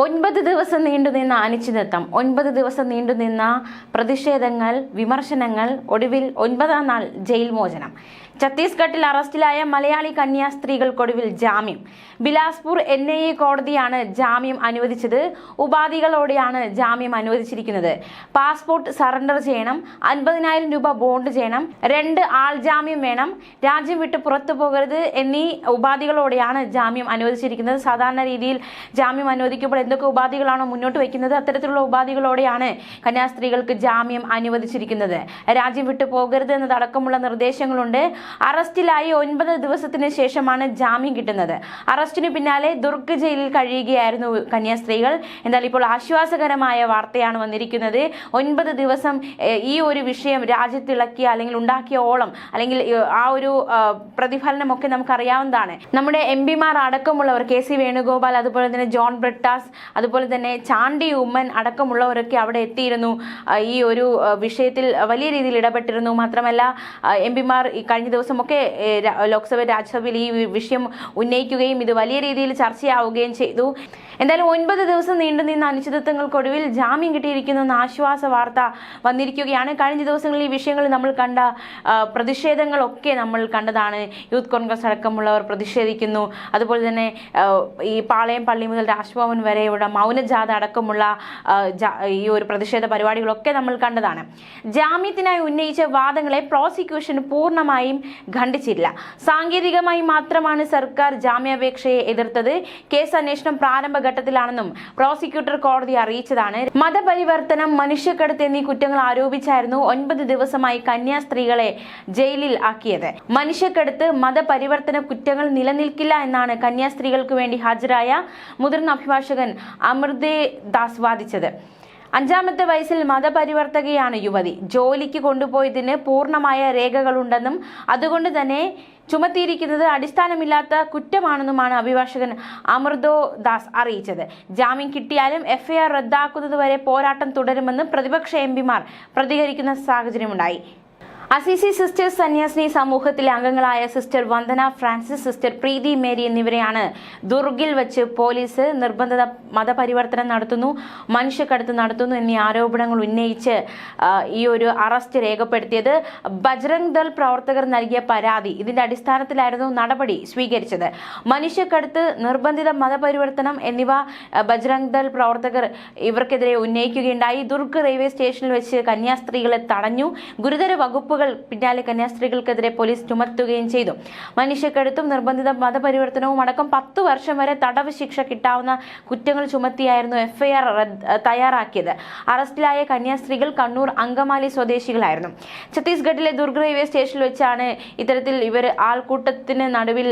ഒൻപത് ദിവസം നീണ്ടുനിന്ന അനിശ്ചിതത്വം ഒൻപത് ദിവസം നീണ്ടുനിന്ന പ്രതിഷേധങ്ങൾ വിമർശനങ്ങൾ ഒടുവിൽ ഒൻപതാം നാൾ ജയിൽ മോചനം. ഛത്തീസ്ഗഡിൽ അറസ്റ്റിലായ മലയാളി കന്യാസ്ത്രീകൾക്കൊടുവിൽ ജാമ്യം. ബിലാസ്പൂർ എൻ ഐ എ കോടതിയാണ് ജാമ്യം അനുവദിച്ചത്. ഉപാധികളോടെയാണ് ജാമ്യം അനുവദിച്ചിരിക്കുന്നത്. പാസ്പോർട്ട് സറണ്ടർ ചെയ്യണം അൻപതിനായിരം രൂപ ബോണ്ട് ചെയ്യണം രണ്ട് ആൾ ജാമ്യം വേണം രാജ്യം വിട്ട് പുറത്തു പോകരുത് എന്നീ ഉപാധികളോടെയാണ് ജാമ്യം അനുവദിച്ചിരിക്കുന്നത്. സാധാരണ രീതിയിൽ ജാമ്യം അനുവദിക്കുമ്പോൾ എന്തൊക്കെ ഉപാധികളാണോ മുന്നോട്ട് വയ്ക്കുന്നത് അത്തരത്തിലുള്ള ഉപാധികളോടെയാണ് കന്യാസ്ത്രീകൾക്ക് ജാമ്യം അനുവദിച്ചിരിക്കുന്നത്. രാജ്യം വിട്ടു പോകരുത് എന്നതടക്കമുള്ള നിർദ്ദേശങ്ങളുണ്ട്. അറസ്റ്റിലായി ഒൻപത് ദിവസത്തിന് ശേഷമാണ് ജാമ്യം കിട്ടുന്നത്. അറസ്റ്റിന് പിന്നാലെ ദുർഗ് ജയിലിൽ കഴിയുകയായിരുന്നു കന്യാസ്ത്രീകൾ. എന്നാൽ ഇപ്പോൾ ആശ്വാസകരമായ വാർത്തയാണ് വന്നിരിക്കുന്നത്. ഒൻപത് ദിവസം ഈ ഒരു വിഷയം രാജ്യത്തിളക്കിയ അല്ലെങ്കിൽ ഉണ്ടാക്കിയ ഓളം അല്ലെങ്കിൽ ആ ഒരു പ്രതിഫലനമൊക്കെ നമുക്കറിയാവുന്നതാണ്. നമ്മുടെ എം പിമാർ അടക്കമുള്ളവർ കെ സി വേണുഗോപാൽ അതുപോലെ തന്നെ ജോൺ ബ്രിട്ടാസ് അതുപോലെ തന്നെ ചാണ്ടി ഉമ്മൻ അടക്കമുള്ളവരൊക്കെ അവിടെ എത്തിയിരുന്നു. ഈ ഒരു വിഷയത്തിൽ വലിയ രീതിയിൽ ഇടപെട്ടിരുന്നു. മാത്രമല്ല എം പിമാർ കഴിഞ്ഞ ദിവസമൊക്കെ ലോക്സഭ രാജ്യസഭയിൽ ഈ വിഷയം ഉന്നയിക്കുകയും ഇത് വലിയ രീതിയിൽ ചർച്ചയാവുകയും ചെയ്തു. എന്തായാലും ഒൻപത് ദിവസം നീണ്ടു നിന്ന അനിശ്ചിതത്വങ്ങൾക്കൊടുവിൽ ജാമ്യം കിട്ടിയിരിക്കുന്ന ആശ്വാസ വാർത്ത വന്നിരിക്കുകയാണ്. കഴിഞ്ഞ ദിവസങ്ങളിൽ ഈ വിഷയങ്ങൾ നമ്മൾ കണ്ട പ്രതിഷേധങ്ങളൊക്കെ നമ്മൾ കണ്ടതാണ്. യൂത്ത് കോൺഗ്രസ് അടക്കമുള്ളവർ പ്രതിഷേധിക്കുന്നു. അതുപോലെ തന്നെ ഈ പാളയം പള്ളി മുതൽ രാജ്ഭവൻ വരെയുള്ള മൗനജാഥ അടക്കമുള്ള ഈ ഒരു പ്രതിഷേധ പരിപാടികളൊക്കെ നമ്മൾ കണ്ടതാണ്. ജാമ്യത്തിനായി ഉന്നയിച്ച വാദങ്ങളെ പ്രോസിക്യൂഷൻ പൂർണമായും ഖണ്ഡിച്ചില്ല. സാങ്കേതികമായി മാത്രമാണ് സർക്കാർ ജാമ്യാപേക്ഷയെ എതിർത്തത്. കേസ് അന്വേഷണം പ്രാരംഭഘട്ടത്തിലാണെന്നും പ്രോസിക്യൂട്ടർ കോടതി അറിയിച്ചതാണ്. മതപരിവർത്തനം മനുഷ്യക്കടത്ത് എന്നീ കുറ്റങ്ങൾ ആരോപിച്ചായിരുന്നു ഒൻപത് ദിവസമായി കന്യാസ്ത്രീകളെ ജയിലിൽ ആക്കിയത്. മനുഷ്യക്കടത്ത് മതപരിവർത്തന കുറ്റങ്ങൾ നിലനിൽക്കില്ല എന്നാണ് കന്യാസ്ത്രീകൾക്ക് വേണ്ടി ഹാജരായ മുതിർന്ന അഭിഭാഷകൻ അമൃതേ ദാസ് വാദിച്ചത്. അഞ്ചാമത്തെ വയസ്സിൽ മതപരിവർത്തകയാണ് യുവതി. ജോലിക്ക് കൊണ്ടുപോയതിന് പൂർണമായ രേഖകളുണ്ടെന്നും അതുകൊണ്ട് തന്നെ ചുമത്തിയിരിക്കുന്നത് അടിസ്ഥാനമില്ലാത്ത കുറ്റമാണെന്നുമാണ് അഭിഭാഷകൻ അമൃതോ ദാസ് അറിയിച്ചത്. ജാമ്യം കിട്ടിയാലും എഫ്ഐആർ റദ്ദാക്കുന്നതുവരെ പോരാട്ടം തുടരുമെന്ന് പ്രതിപക്ഷ എം പ്രതികരിക്കുന്ന സാഹചര്യമുണ്ടായി. അസിസി സിസ്റ്റേഴ്സ് സന്യാസിനി സമൂഹത്തിലെ അംഗങ്ങളായ sister Vandana Francis sister Preethi Mary എന്നിവരെയാണ് ദുർഗിൽ വെച്ച് പോലീസ് നിർബന്ധിത മതപരിവർത്തനം നടത്തുന്നു മനുഷ്യക്കടത്ത് നടത്തുന്നു എന്നീ ആരോപണങ്ങൾ ഉന്നയിച്ച് ഈ ഒരു അറസ്റ്റ് രേഖപ്പെടുത്തിയത്. ബജ്രംഗ് ദൾ പ്രവർത്തകർ നൽകിയ പരാതി ഇതിന്റെ അടിസ്ഥാനത്തിലായിരുന്നു നടപടി സ്വീകരിച്ചത്. മനുഷ്യക്കടത്ത് നിർബന്ധിത മതപരിവർത്തനം എന്നിവ ബജ്രംഗ് ദൾ പ്രവർത്തകർ ഇവർക്കെതിരെ ഉന്നയിക്കുകയുണ്ടായി. ദുർഗ് റെയിൽവേ സ്റ്റേഷനിൽ വെച്ച് കന്യാസ്ത്രീകളെ തടഞ്ഞു. ഗുരുതര വകുപ്പുകൾ പിന്നാലെ കന്യാസ്ത്രീകൾക്കെതിരെ പോലീസ് ചുമത്തുകയും ചെയ്തു. മനുഷ്യക്കടത്തും നിർബന്ധിത മതപരിവർത്തനവും അടക്കം പത്ത് വർഷം വരെ തടവ് ശിക്ഷ കിട്ടാവുന്ന കുറ്റങ്ങൾ ചുമത്തിയായിരുന്നു എഫ്ഐആർ തയ്യാറാക്കിയത്. അറസ്റ്റിലായ കന്യാസ്ത്രീകൾ കണ്ണൂർ അങ്കമാലി സ്വദേശികളായിരുന്നു. ഛത്തീസ്ഗഡിലെ ദുർഗ് റെയിൽവേ സ്റ്റേഷനിൽ വെച്ചാണ് ഇത്തരത്തിൽ ഇവർ ആൾക്കൂട്ടത്തിന് നടുവിൽ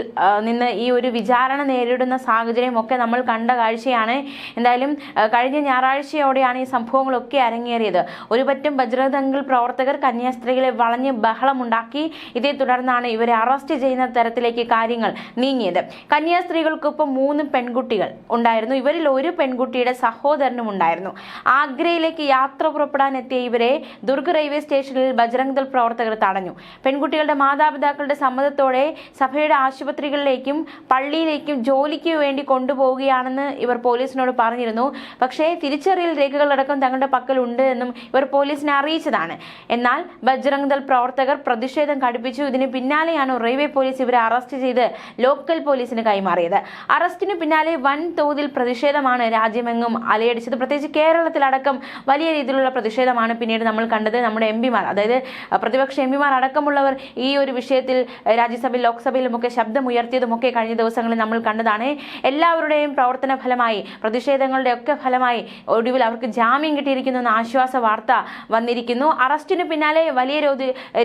നിന്ന് ഈ ഒരു വിചാരണ നേരിടുന്ന സാഹചര്യം ഒക്കെ നമ്മൾ കണ്ട കാഴ്ചയാണ്. എന്തായാലും കഴിഞ്ഞ ഞായറാഴ്ചയോടെയാണ് ഈ സംഭവങ്ങളൊക്കെ അരങ്ങേറിയത്. ഒരു പറ്റം ബജ്രംഗദൾ പ്രവർത്തകർ കന്യാസ്ത്രീകളെ വളഞ്ഞ് ബഹളമുണ്ടാക്കി. ഇതേ തുടർന്നാണ് ഇവരെ അറസ്റ്റ് ചെയ്യുന്ന തരത്തിലേക്ക് കാര്യങ്ങൾ നീങ്ങിയത്. കന്യാസ്ത്രീകൾക്കൊപ്പം മൂന്ന് പെൺകുട്ടികൾ ഉണ്ടായിരുന്നു. ഇവരിൽ ഒരു പെൺകുട്ടിയുടെ സഹോദരനും ഉണ്ടായിരുന്നു. ആഗ്രയിലേക്ക് യാത്ര പുറപ്പെടാൻ എത്തിയ ഇവരെ ദുർഗ് റെയിൽവേ സ്റ്റേഷനിൽ ബജ്രംഗ് ദൾ പ്രവർത്തകർ തടഞ്ഞു. പെൺകുട്ടികളുടെ മാതാപിതാക്കളുടെ സമ്മതത്തോടെ സഭയുടെ ആശുപത്രികളിലേക്കും പള്ളിയിലേക്കും ജോലിക്ക് വേണ്ടി കൊണ്ടുപോവുകയാണെന്ന് ഇവർ പോലീസിനോട് പറഞ്ഞിരുന്നു. പക്ഷേ തിരിച്ചറിയൽ രേഖകളടക്കം തങ്ങളുടെ പക്കലുണ്ട് എന്നും ഇവർ പോലീസിനെ അറിയിച്ചതാണ്. എന്നാൽ ബജ്രംഗ് ദൾ പ്രവർത്തകർ പ്രതിഷേധം കടുപ്പിച്ചു ഇതിന് പിന്നാലെയാണ് റെയിൽവേ പോലീസ് ഇവരെ അറസ്റ്റ് ചെയ്ത് ലോക്കൽ പോലീസിന് കൈമാറിയത്. അറസ്റ്റിന് പിന്നാലെ വൻ തോതിൽ പ്രതിഷേധമാണ് രാജ്യമെങ്ങും അലയടിച്ചത്. പ്രത്യേകിച്ച് കേരളത്തിലടക്കം വലിയ രീതിയിലുള്ള പ്രതിഷേധമാണ് പിന്നീട് നമ്മൾ കണ്ടത്. നമ്മുടെ എം പിമാർ അതായത് പ്രതിപക്ഷ എം പിമാർ അടക്കമുള്ളവർ ഈ ഒരു വിഷയത്തിൽ രാജ്യസഭയിൽ ലോക്സഭയിലുമൊക്കെ ശബ്ദമുയർത്തിയതുമൊക്കെ കഴിഞ്ഞ ദിവസങ്ങളിൽ നമ്മൾ കണ്ടതാണ്. എല്ലാവരുടെയും പ്രവർത്തന ഫലമായി പ്രതിഷേധങ്ങളുടെ ഒക്കെ ഫലമായി ഒടുവിൽ അവർക്ക് ജാമ്യം കിട്ടിയിരിക്കുന്നു എന്ന ആശ്വാസ വാർത്ത വന്നിരിക്കുന്നു. അറസ്റ്റിന് പിന്നാലെ വലിയ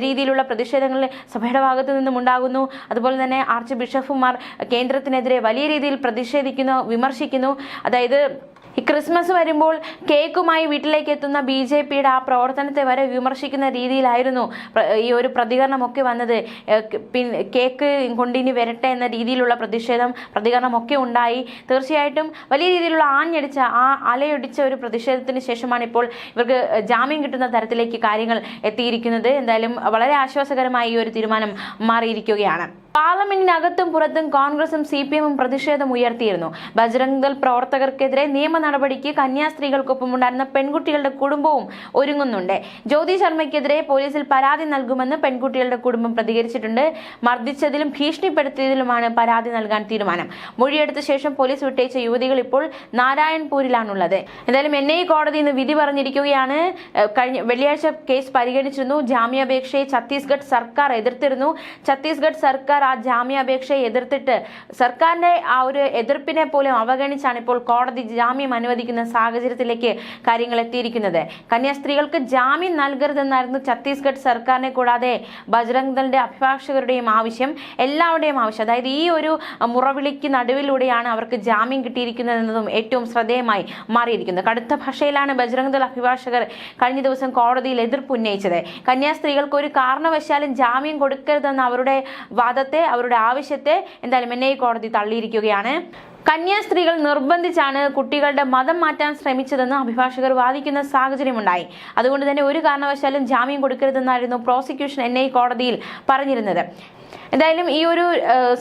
രീതിയിലുള്ള പ്രതിഷേധങ്ങൾ സഭയുടെ ഭാഗത്തു നിന്നും ഉണ്ടാകുന്നു. അതുപോലെ തന്നെ ആർച്ച് ബിഷപ്പുമാർ കേന്ദ്രത്തിനെതിരെ വലിയ രീതിയിൽ പ്രതിഷേധിക്കുന്നു വിമർശിക്കുന്നു. അതായത് ഈ ക്രിസ്മസ് വരുമ്പോൾ കേക്കുമായി വീട്ടിലേക്ക് എത്തുന്ന ബി ജെ പിയുടെ ആ പ്രവർത്തനത്തെ വരെ വിമർശിക്കുന്ന രീതിയിലായിരുന്നു ഈ ഒരു പ്രതികരണമൊക്കെ വന്നത്. കേക്ക് കൊണ്ടിനി വരട്ടെ എന്ന രീതിയിലുള്ള പ്രതിഷേധം പ്രതികരണമൊക്കെ ഉണ്ടായി. തീർച്ചയായിട്ടും വലിയ രീതിയിലുള്ള ആഞ്ഞടിച്ച ആ അലയൊടിച്ച ഒരു പ്രതിഷേധത്തിന് ശേഷമാണ് ഇപ്പോൾ ഇവർക്ക് ജാമ്യം കിട്ടുന്ന തരത്തിലേക്ക് കാര്യങ്ങൾ എത്തിയിരിക്കുന്നത്. എന്തായാലും വളരെ ആശ്വാസകരമായ ഈ ഒരു തീരുമാനം മാറിയിരിക്കുകയാണ്. പാർലമെന്റിനകത്തും പുറത്തും കോൺഗ്രസും സി പി എമ്മും പ്രതിഷേധം ഉയർത്തിയിരുന്നു. ബജരംഗ് ദൾ പ്രവർത്തകർക്കെതിരെ നിയമ നടപടിക്ക് കന്യാസ്ത്രീകൾക്കൊപ്പം ഉണ്ടായിരുന്ന പെൺകുട്ടികളുടെ കുടുംബവും ഒരുങ്ങുന്നുണ്ട്. ജ്യോതി ശർമ്മയ്ക്കെതിരെ പോലീസിൽ പരാതി നൽകുമെന്ന് പെൺകുട്ടികളുടെ കുടുംബം പ്രതികരിച്ചിട്ടുണ്ട്. മർദ്ദിച്ചതിലും ഭീഷണിപ്പെടുത്തിയതിലുമാണ് പരാതി നൽകാൻ തീരുമാനം. മൊഴിയെടുത്ത ശേഷം പോലീസ് വിട്ടയച്ച യുവതികൾ ഇപ്പോൾ നാരായൺപൂരിലാണുള്ളത്. എന്തായാലും എൻ ഐ കോടതി ഇന്ന് വിധി പറഞ്ഞിരിക്കുകയാണ്. കഴിഞ്ഞ വെള്ളിയാഴ്ച കേസ് പരിഗണിച്ചിരുന്നു. ജാമ്യാപേക്ഷയെ ഛത്തീസ്ഗഡ് സർക്കാർ എതിർത്തിരുന്നു. ഛത്തീസ്ഗഡ് സർക്കാർ ആ ജാമ്യാപേക്ഷയെ എതിർത്തിട്ട് സർക്കാരിന്റെ ആ ഒരു എതിർപ്പിനെ പോലും അവഗണിച്ചാണ് ഇപ്പോൾ കോടതി ജാമ്യം അനുവദിക്കുന്ന സാഹചര്യത്തിലേക്ക് കാര്യങ്ങൾ എത്തിയിരിക്കുന്നത്. കന്യാസ്ത്രീകൾക്ക് ജാമ്യം നൽകരുതെന്നായിരുന്നു ഛത്തീസ്ഗഡ് സർക്കാരിനെ കൂടാതെ ബജ്രംഗ് ദളിന്റെ അഭിഭാഷകരുടെയും ആവശ്യം എല്ലാവരുടെയും ആവശ്യം. അതായത് ഈ ഒരു മുറവിളിക്ക് നടുവിലൂടെയാണ് അവർക്ക് ജാമ്യം കിട്ടിയിരിക്കുന്നതെന്നതും ഏറ്റവും ശ്രദ്ധേയമായി മാറിയിരിക്കുന്നത്. കടുത്ത ഭാഷയിലാണ് ബജ്രംഗ് ദൾ അഭിഭാഷകർ കഴിഞ്ഞ ദിവസം കോടതിയിൽ എതിർപ്പ് ഉന്നയിച്ചത്. കന്യാസ്ത്രീകൾക്ക് ഒരു കാരണവശാലും ജാമ്യം കൊടുക്കരുതെന്ന അവരുടെ വാദത്തെ അവരുടെ ആവശ്യത്തെ എന്തായാലും എൻ ഐ കോടതി തള്ളിയിരിക്കുകയാണ്. കന്യാസ്ത്രീകൾ നിർബന്ധിച്ചാണ് കുട്ടികളുടെ മതം മാറ്റാൻ ശ്രമിച്ചതെന്ന് അഭിഭാഷകർ വാദിക്കുന്ന സാഹചര്യമുണ്ടായി. അതുകൊണ്ട് തന്നെ ഒരു കാരണവശാലും ജാമ്യം കൊടുക്കരുതെന്നായിരുന്നു പ്രോസിക്യൂഷൻ എൻ ഐ കോടതിയിൽ പറഞ്ഞിരുന്നത്. എന്തായാലും ഈ ഒരു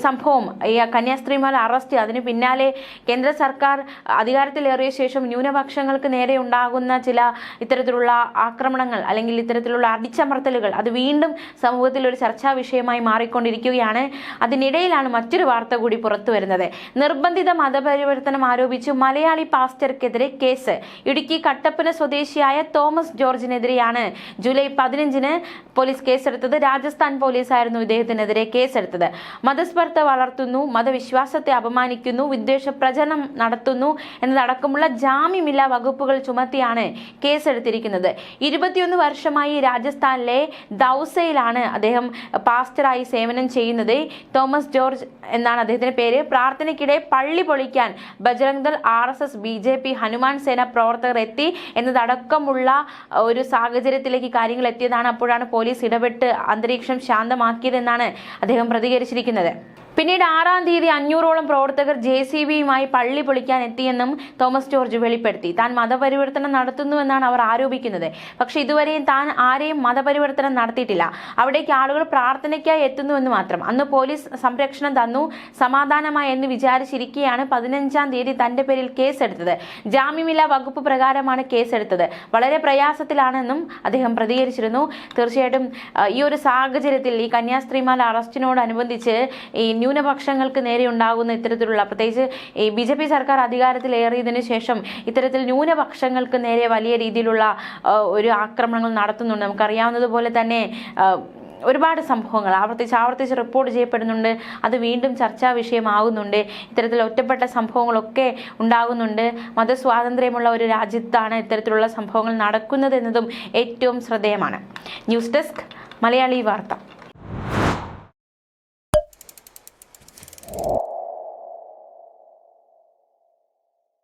സംഭവം ഈ കന്യാസ്ത്രീമാരുടെ അറസ്റ്റ് അതിന് പിന്നാലെ കേന്ദ്ര സർക്കാർ അധികാരത്തിലേറിയ ശേഷം ന്യൂനപക്ഷങ്ങൾക്ക് നേരെ ഉണ്ടാകുന്ന ചില ഇത്തരത്തിലുള്ള ആക്രമണങ്ങൾ അല്ലെങ്കിൽ ഇത്തരത്തിലുള്ള അടിച്ചമർത്തലുകൾ അത് വീണ്ടും സമൂഹത്തിൽ ഒരു ചർച്ചാ വിഷയമായി മാറിക്കൊണ്ടിരിക്കുകയാണ്. അതിനിടയിലാണ് മറ്റൊരു വാർത്ത കൂടി പുറത്തു വരുന്നത്. നിർബന്ധിത മതപരിവർത്തനം ആരോപിച്ച് മലയാളി പാസ്റ്റർക്കെതിരെ കേസ്. ഇടുക്കി കട്ടപ്പന സ്വദേശിയായ തോമസ് ജോർജിനെതിരെയാണ് ജൂലൈ പതിനഞ്ചിന് പോലീസ് കേസെടുത്തത്. രാജസ്ഥാൻ പോലീസായിരുന്നു ഇദ്ദേഹത്തിനെതിരെ കേസെടുത്തത്. മതസ്പർദ്ധ വളർത്തുന്നു മതവിശ്വാസത്തെ അപമാനിക്കുന്നു വിദ്വേഷ പ്രചരണം നടത്തുന്നു എന്നതടക്കമുള്ള ജാമ്യമില്ലാ വകുപ്പുകൾ ചുമത്തിയാണ് കേസെടുത്തിരിക്കുന്നത്. ഇരുപത്തിയൊന്ന് വർഷമായി രാജസ്ഥാനിലെ ദൗസയിലാണ് അദ്ദേഹം പാസ്റ്ററായി സേവനം ചെയ്യുന്നത്. തോമസ് ജോർജ് എന്നാണ് അദ്ദേഹത്തിന്റെ പേര്. പ്രാർത്ഥനയ്ക്കിടെ പള്ളി പൊളിക്കാൻ Bajrang Dal R S S B J P Hanuman Sena പ്രവർത്തകർ എത്തി എന്നതടക്കമുള്ള ഒരു സാഹചര്യത്തിലേക്ക് കാര്യങ്ങൾ എത്തിയതാണ്. അപ്പോഴാണ് പോലീസ് ഇടപെട്ട് അന്തരീക്ഷം ശാന്തമാക്കിയതെന്നാണ് അദ്ദേഹം പ്രതികരിച്ചിരിക്കുന്നത്. പിന്നീട് ആറാം തീയതി അഞ്ഞൂറോളം പ്രവർത്തകർ ജെ സി ബിയുമായി പള്ളി പൊളിക്കാൻ എത്തിയെന്നും തോമസ് ജോർജ് വെളിപ്പെടുത്തി. താൻ മതപരിവർത്തനം നടത്തുന്നുവെന്നാണ് അവർ ആരോപിക്കുന്നത്. പക്ഷെ ഇതുവരെയും താൻ ആരെയും മതപരിവർത്തനം നടത്തിയിട്ടില്ല. അവിടേക്ക് ആളുകൾ പ്രാർത്ഥനയ്ക്കായി എത്തുന്നുവെന്ന് മാത്രം. അന്ന് പോലീസ് സംരക്ഷണം തന്നു സമാധാനമായി എന്ന് വിചാരിച്ചിരിക്കെയാണ് പതിനഞ്ചാം തീയതി തന്റെ പേരിൽ കേസെടുത്തത്. ജാമ്യമില്ലാ വകുപ്പ് പ്രകാരമാണ് കേസെടുത്തത്. വളരെ പ്രയാസത്തിലാണെന്നും അദ്ദേഹം പ്രതികരിച്ചിരുന്നു. തീർച്ചയായിട്ടും ഈ ഒരു സാഹചര്യത്തിൽ ഈ കന്യാസ്ത്രീമാരുടെ അറസ്റ്റിനോടനുബന്ധിച്ച് ഈ ന്യൂനപക്ഷങ്ങൾക്ക് നേരെ ഉണ്ടാകുന്ന ഇത്തരത്തിലുള്ള പ്രത്യേകിച്ച് ബി ജെ പി സർക്കാർ അധികാരത്തിലേറിയതിനു ശേഷം ഇത്തരത്തിൽ ന്യൂനപക്ഷങ്ങൾക്ക് നേരെ വലിയ രീതിയിലുള്ള ഒരു ആക്രമണങ്ങൾ നടത്തുന്നുണ്ട്. നമുക്കറിയാവുന്നതുപോലെ തന്നെ ഒരുപാട് സംഭവങ്ങൾ ആവർത്തിച്ച് ആവർത്തിച്ച് റിപ്പോർട്ട് ചെയ്യപ്പെടുന്നുണ്ട്. അത് വീണ്ടും ചർച്ചാ വിഷയമാകുന്നുണ്ട്. ഇത്തരത്തിൽ ഒറ്റപ്പെട്ട സംഭവങ്ങളൊക്കെ ഉണ്ടാകുന്നുണ്ട്. മതസ്വാതന്ത്ര്യമുള്ള ഒരു രാജ്യത്താണ് ഇത്തരത്തിലുള്ള സംഭവങ്ങൾ നടക്കുന്നത് എന്നതും ഏറ്റവും ശ്രദ്ധേയമാണ്. ന്യൂസ് ഡെസ്ക് മലയാളി വാർത്ത.